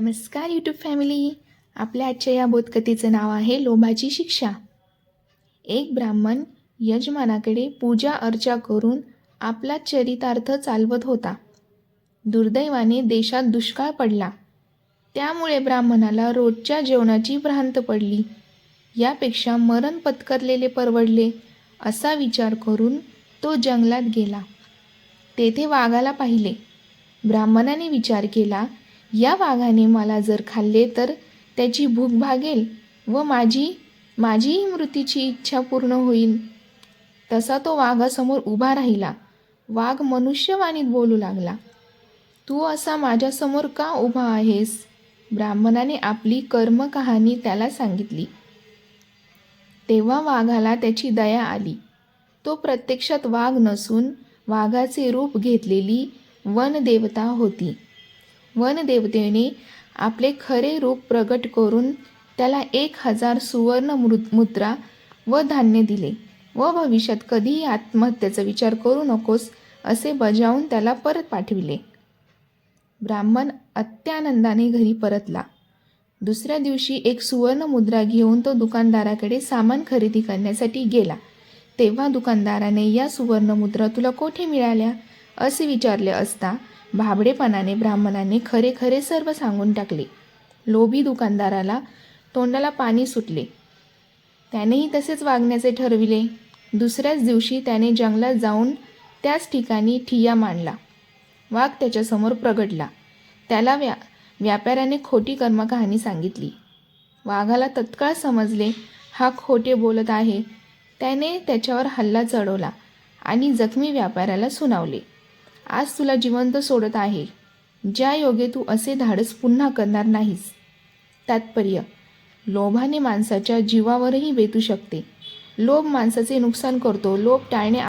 नमस्कार YouTube family आपल्या आजच्या या बोधकथेचं नाव आहे लोभाची शिक्षा. एक ब्राह्मण यजमानाकडे पूजा अर्चा करून आपला चरितार्थ चालवत होता. दुर्दैवाने देशात दुष्काळ पडला. त्यामुळे ब्राह्मणाला रोजच्या जेवणाची भ्रांत पडली. यापेक्षा मरण पत्करलेले परवडले असा विचार करून तो जंगलात गेला. तेथे वाघाला पाहिले. ब्राह्मणाने विचार केला या वाघाने मला जर खाल्ले तर त्याची भूक भागेल व माझी माझीही मृत्यूची इच्छा पूर्ण होईल. तसा तो वाघासमोर उभा राहिला. वाघ मनुष्यवाणीत बोलू लागला. तू असा माझ्यासमोर का उभा आहेस? ब्राह्मणाने आपली कर्म कहाणी त्याला सांगितली. तेव्हा वाघाला त्याची दया आली. तो प्रत्यक्षात वाघ नसून वाघाचे रूप घेतलेली वनदेवता होती. वनदेवतेने आपले खरे रूप प्रगट करून त्याला एक हजार सुवर्ण मुद्रा व धान्य दिले. व भविष्यात कधीही आत्महत्येचा विचार करू नकोस असे बजावून त्याला परत पाठविले. ब्राह्मण अत्यानंदाने घरी परतला. दुसऱ्या दिवशी एक सुवर्ण मुद्रा घेऊन तो दुकानदाराकडे सामान खरेदी करण्यासाठी गेला. तेव्हा दुकानदाराने या सुवर्ण मुद्रा तुला कोठे मिळाल्या? असे विचारले असता भाबडेपणाने ब्राह्मणाने खरे खरे सर्व सांगून टाकले. लोभी दुकानदाराला तोंडाला पाणी सुटले. त्यानेही तसेच वागण्याचे ठरविले. दुसऱ्याच दिवशी त्याने जंगलात जाऊन त्याच ठिकाणी ठिया मांडला. वाघ त्याच्यासमोर प्रगटला. त्याला व्या व्यापाऱ्याने खोटी कर्मकहाणी सांगितली. वाघाला तत्काळ समजले हा खोटे बोलत आहे. त्याने त्याच्यावर हल्ला चढवला आणि जखमी व्यापाऱ्याला सुनावले. आज तुला जिवंत सोडत आहे. ज्या योगे तू असे धाडस पुन्हा करणार नाहीस. तात्पर्य लोभाने माणसाच्या जीवावरही बेतू शकते. लोभ माणसाचे नुकसान करतो. लोभ टाळणे